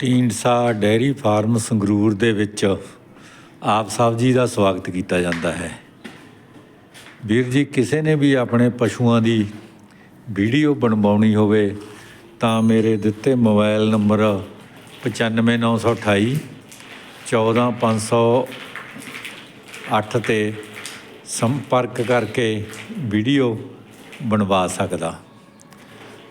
Dhindsa dairy farm Sangrur ਦੇ ਵਿੱਚ ਆਪ ਸਾਹਿਬ ਜੀ ਦਾ ਸਵਾਗਤ ਕੀਤਾ ਜਾਂਦਾ ਹੈ। ਵੀਰ ਜੀ, ਕਿਸੇ ਨੇ ਵੀ ਆਪਣੇ ਪਸ਼ੂਆਂ ਦੀ ਵੀਡੀਓ ਬਣਵਾਉਣੀ ਹੋਵੇ ਤਾਂ ਮੇਰੇ ਦਿੱਤੇ ਮੋਬਾਈਲ ਨੰਬਰ 95928 14508 ਤੇ ਸੰਪਰਕ ਕਰਕੇ ਵੀਡੀਓ ਬਣਵਾ ਸਕਦਾ।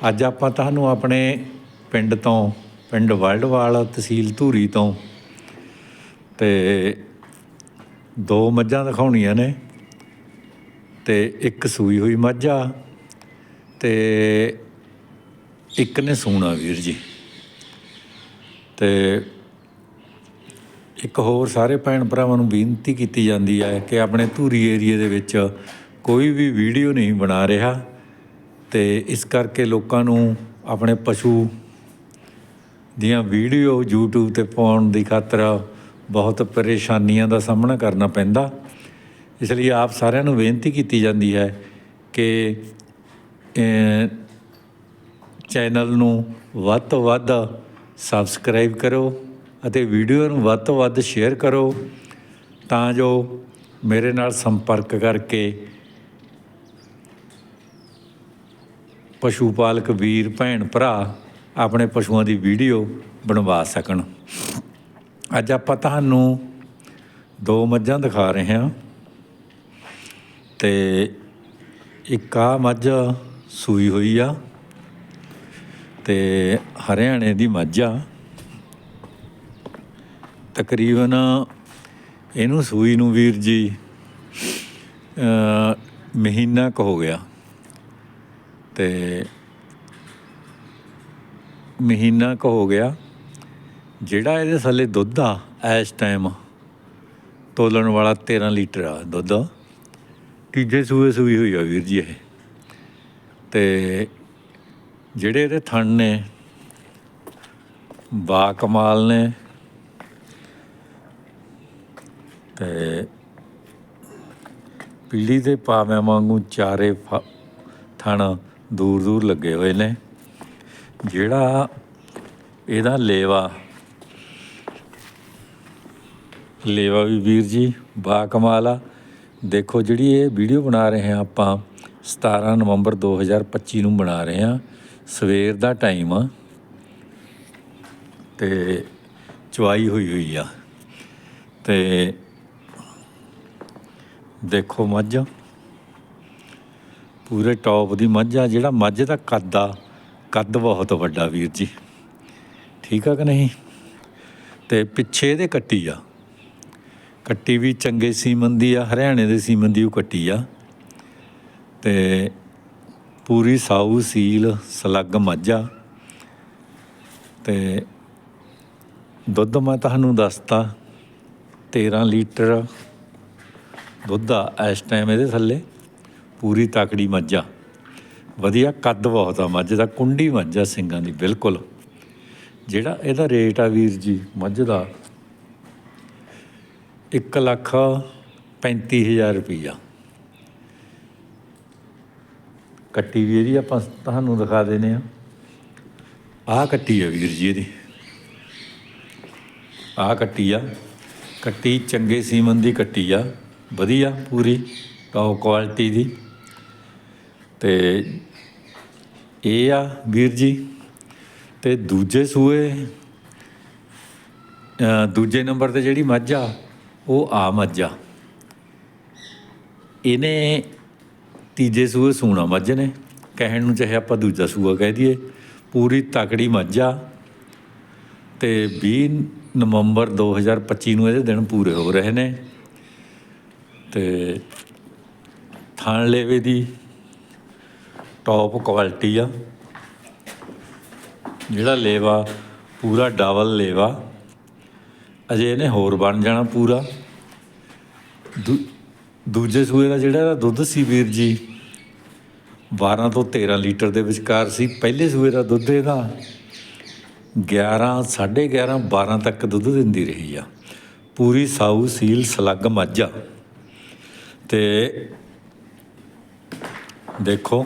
ਅੱਜ ਆਪਾਂ ਤੁਹਾਨੂੰ ਆਪਣੇ ਪਿੰਡ ਤੋਂ ਪਿੰਡ ਵਲਡਵਾਲ ਤਹਿਸੀਲ ਧੂਰੀ ਤੋਂ ਤੇ ਦੋ ਮੱਝਾਂ ਦਿਖਾਉਣੀਆਂ ਨੇ ਤੇ ਇੱਕ ਸੂਈ ਹੋਈ ਮੱਝ ਆ ਤੇ ਇੱਕ ਨੇ ਸੂਣਾ ਵੀਰ ਜੀ। ਤੇ ਇੱਕ ਹੋਰ ਸਾਰੇ ਭੈਣ ਭਰਾਵਾਂ ਨੂੰ ਬੇਨਤੀ ਕੀਤੀ ਜਾਂਦੀ ਹੈ ਕਿ ਆਪਣੇ ਧੂਰੀ ਏਰੀਏ ਦੇ ਵਿੱਚ ਕੋਈ ਵੀ ਵੀਡੀਓ ਨਹੀਂ ਬਣਾ ਰਿਹਾ ਤੇ ਇਸ ਕਰਕੇ ਲੋਕਾਂ ਨੂੰ ਆਪਣੇ ਪਸ਼ੂ ਦੀਆਂ ਵੀਡੀਓ YouTube ਤੇ ਪਾਉਣ ਦੀ ਖਾਤਰ ਬਹੁਤ ਪਰੇਸ਼ਾਨੀਆਂ ਦਾ ਸਾਹਮਣਾ ਕਰਨਾ ਪੈਂਦਾ। ਇਸ ਲਈ ਆਪ ਸਾਰਿਆਂ ਨੂੰ ਬੇਨਤੀ ਕੀਤੀ ਜਾਂਦੀ ਹੈ ਕਿ ਚੈਨਲ ਨੂੰ ਵੱਧ ਤੋਂ ਵੱਧ ਸਬਸਕ੍ਰਾਈਬ ਕਰੋ ਅਤੇ ਵੀਡੀਓ ਨੂੰ ਵੱਧ ਤੋਂ ਵੱਧ ਸ਼ੇਅਰ ਕਰੋ ਤਾਂ ਜੋ ਮੇਰੇ ਨਾਲ ਸੰਪਰਕ ਕਰਕੇ ਪਸ਼ੂ ਪਾਲਕ, ਵੀਰ, ਭੈਣ, ਭਰਾ ਆਪਣੇ ਪਸ਼ੂਆਂ ਦੀ ਵੀਡੀਓ ਬਣਵਾ ਸਕਣ। ਅੱਜ ਆਪਾਂ ਤੁਹਾਨੂੰ ਦੋ ਮੱਝਾਂ ਦਿਖਾ ਰਹੇ ਹਾਂ ਤੇ ਇੱਕ ਆ ਮੱਝ ਸੂਈ ਹੋਈ ਆ ਤੇ ਹਰਿਆਣੇ ਦੀ ਮੱਝ ਆ। ਤਕਰੀਬਨ ਇਹਨੂੰ ਸੂਈ ਨੂੰ ਵੀਰ ਜੀ ਮਹੀਨਾ ਕੁ ਹੋ ਗਿਆ ਤੇ ਮਹੀਨਾ ਕੁ ਹੋ ਗਿਆ, ਜਿਹੜਾ ਇਹਦੇ ਥੱਲੇ ਦੁੱਧ ਆ, ਇਸ ਟਾਈਮ ਤੋਲਣ ਵਾਲਾ 13 ਲੀਟਰ ਆ ਦੁੱਧ। ਤੀਜੇ ਸੂਏ ਸੂਈ ਹੋਈ ਆ ਵੀਰ ਜੀ ਇਹ। ਤੇ ਜਿਹੜੇ ਇਹਦੇ ਥਣ ਨੇ, ਬਾ ਕਮਾਲ ਨੇ। ਤੇ ਪੀੜੀ ਦੇ ਪਾਵਿਆਂ ਵਾਂਗੂ ਚਾਰੇ ਫ- ਥਣ ਦੂਰ ਦੂਰ ਲੱਗੇ ਹੋਏ ਨੇ। ਜਿਹੜਾ ਇਹਦਾ ਲੇਵਾ ਲੇਵਾ ਵੀ ਵੀਰ ਜੀ, ਬਾ ਕਮਾਲ ਆ। ਦੇਖੋ ਜਿਹੜੀ ਇਹ ਵੀਡੀਓ ਬਣਾ ਰਹੇ ਹਾਂ ਆਪਾਂ 17 ਨਵੰਬਰ 2025 ਨੂੰ ਬਣਾ ਰਹੇ ਹਾਂ। ਸਵੇਰ ਦਾ ਟਾਈਮ ਆ ਤੇ ਚਵਾਈ ਹੋਈ ਹੋਈ ਆ। ਤੇ ਦੇਖੋ ਮੱਝ, ਪੂਰੇ ਟੌਪ ਦੀ ਮੱਝ ਆ। ਜਿਹੜਾ ਮੱਝ ਦਾ ਕੱਦ ਆ ਕੱਦ ਬਹੁਤ ਵੱਡਾ ਵੀਰ ਜੀ। ਠੀਕ ਆ ਕਿ ਨਹੀਂ? ਤੇ ਪਿੱਛੇ ਇਹਦੇ ਕੱਟੀ ਆ। ਕੱਟੀ ਵੀ ਚੰਗੇ ਸੀਮਨ ਦੀ ਆ, ਹਰਿਆਣੇ ਦੇ ਸੀਮਨ ਦੀ ਉਹ ਕੱਟੀ ਆ। ਤੇ ਪੂਰੀ ਸਾਊ, ਸੀਲ, ਸਲੱਗ, ਮੱਝਾ ਆ। ਤੇ ਦੁੱਧ ਮੈਂ ਤੁਹਾਨੂੰ ਦੱਸਤਾ 13 ਲੀਟਰ ਦੁੱਧ ਆ ਇਸ ਟਾਈਮ ਇਹਦੇ ਥੱਲੇ। ਪੂਰੀ ਤਕੜੀ ਮੱਝਾ ਵਧੀਆ ਕੱਦ ਬਹੁਤ ਆ, ਮੱਝ ਦਾ ਕੁੰਡੀ ਮੱਝ ਆ ਸਿੰਘਾਂ ਦੀ, ਬਿਲਕੁਲ। ਜਿਹੜਾ ਇਹਦਾ ਰੇਟ ਆ ਵੀਰ ਜੀ, ਮੱਝ ਦਾ 1 ਲੱਖ 35000 ਰੁਪਈਆ। ਕੱਟੀ ਵੀ ਇਹਦੀ ਆਪਾਂ ਤੁਹਾਨੂੰ ਦਿਖਾ ਦੇਨੇ ਆ ਆਹ ਕੱਟੀ ਆ ਵੀਰ ਜੀ ਇਹਦੀ। ਆਹ ਕੱਟੀ ਆ। ਕੱਟੀ ਚੰਗੇ ਸੀਮਨ ਦੀ ਕੱਟੀ ਆ। ਵਧੀਆ ਪੂਰੀ ਟੌਪ ਕੁਆਲਿਟੀ ਦੀ। ਤੇ ਇਹ ਆ ਵੀਰ ਜੀ ਤੇ ਦੂਜੇ ਸੂਏ ਦੂਜੇ ਨੰਬਰ ਤੇ ਜਿਹੜੀ ਮੱਝ ਆ, ਉਹ ਆ ਮੱਝ ਆ। ਇਹਨੇ ਤੀਜੇ ਸੂਏ ਸੂਣਾ ਮੱਝ ਨੇ। ਕਹਿਣ ਨੂੰ ਚਾਹੇ ਆਪਾਂ ਦੂਜਾ ਸੂਆ ਕਹਿ ਦਈਏ, ਪੂਰੀ ਤਕੜੀ ਮੱਝ ਆ। ਤੇ 20 ਨਵੰਬਰ 2025 ਨੂੰ ਇਹਦੇ ਦਿਨ ਪੂਰੇ ਹੋ ਰਹੇ ਨੇ। ਤੇ ਥਾਣ ਲੇਵੇ ਦੀ ਟੌਪ ਕੁਆਲਿਟੀ ਆ। ਜਿਹੜਾ ਲੇਵਾ, ਪੂਰਾ ਡਬਲ ਲੇਵਾ। ਅਜੇ ਇਹਨੇ ਹੋਰ ਬਣ ਜਾਣਾ ਪੂਰਾ। ਦੂ- ਦੂਜੇ ਸੂਏ ਦਾ ਜਿਹੜਾ ਇਹਦਾ ਦੁੱਧ ਸੀ ਵੀਰ ਜੀ 12 ਤੋਂ 13 ਲੀਟਰ ਦੇ ਵਿਚਕਾਰ ਸੀ। ਪਹਿਲੇ ਸੂਏ ਦਾ ਦੁੱਧ ਇਹਦਾ 11 11.5 12 ਤੱਕ ਦੁੱਧ ਦਿੰਦੀ ਰਹੀ ਆ। ਪੂਰੀ ਸਾਊ, ਸੀਲ, ਸਲੱਗ, ਮੱਝ। ਆ ਤੇ ਦੇਖੋ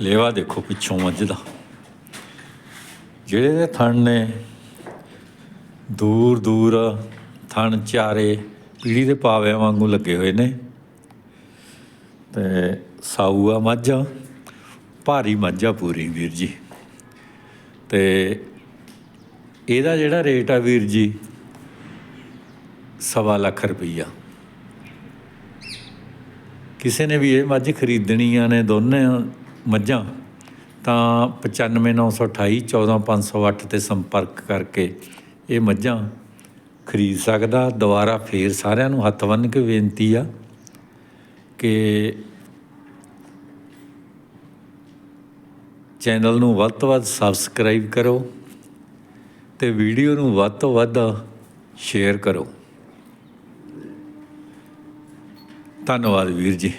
ਲੇਵਾ ਦੇਖੋ ਪਿੱਛੋਂ ਮੱਝ ਦਾ ਜਿਹੜੇ ਦੇ ਥਣ ਨੇ ਦੂਰ ਦੂਰ ਥਣ ਚਾਰੇ ਪੀੜੀ ਦੇ ਪਾਵਿਆਂ ਵਾਂਗੂ ਲੱਗੇ ਹੋਏ ਨੇ ਤੇ ਸਾਊ ਆ ਮੱਝ ਭਾਰੀ ਮੱਝ ਆ ਪੂਰੀ ਵੀਰ ਜੀ ਤੇ ਇਹਦਾ ਜਿਹੜਾ ਰੇਟ ਆ ਵੀਰ ਜੀ ਸਵਾ ਲੱਖ ਰੁਪਈਆ ਕਿਸੇ ਨੇ ਵੀ ਇਹ ਮੱਝ ਖਰੀਦਣੀਆਂ ਨੇ ਦੋਨੇ ਮੱਝਾਂ, ਤਾਂ 95928 14508 ਤੇ ਸੰਪਰਕ ਕਰਕੇ ਇਹ ਮੱਝਾਂ ਖਰੀਦ ਸਕਦਾ, ਦੁਬਾਰਾ ਫੇਰ ਸਾਰਿਆਂ ਨੂੰ ਹੱਥ ਬੰਨ੍ਹ ਕੇ ਬੇਨਤੀ ਆ ਕਿ ਚੈਨਲ ਨੂੰ ਵੱਧ ਤੋਂ ਵੱਧ ਸਬਸਕ੍ਰਾਈਬ ਕਰੋ ਤੇ ਵੀਡੀਓ ਨੂੰ ਵੱਧ ਤੋਂ ਵੱਧ ਸ਼ੇਅਰ ਕਰੋ। ਧੰਨਵਾਦ ਵੀਰ ਜੀ।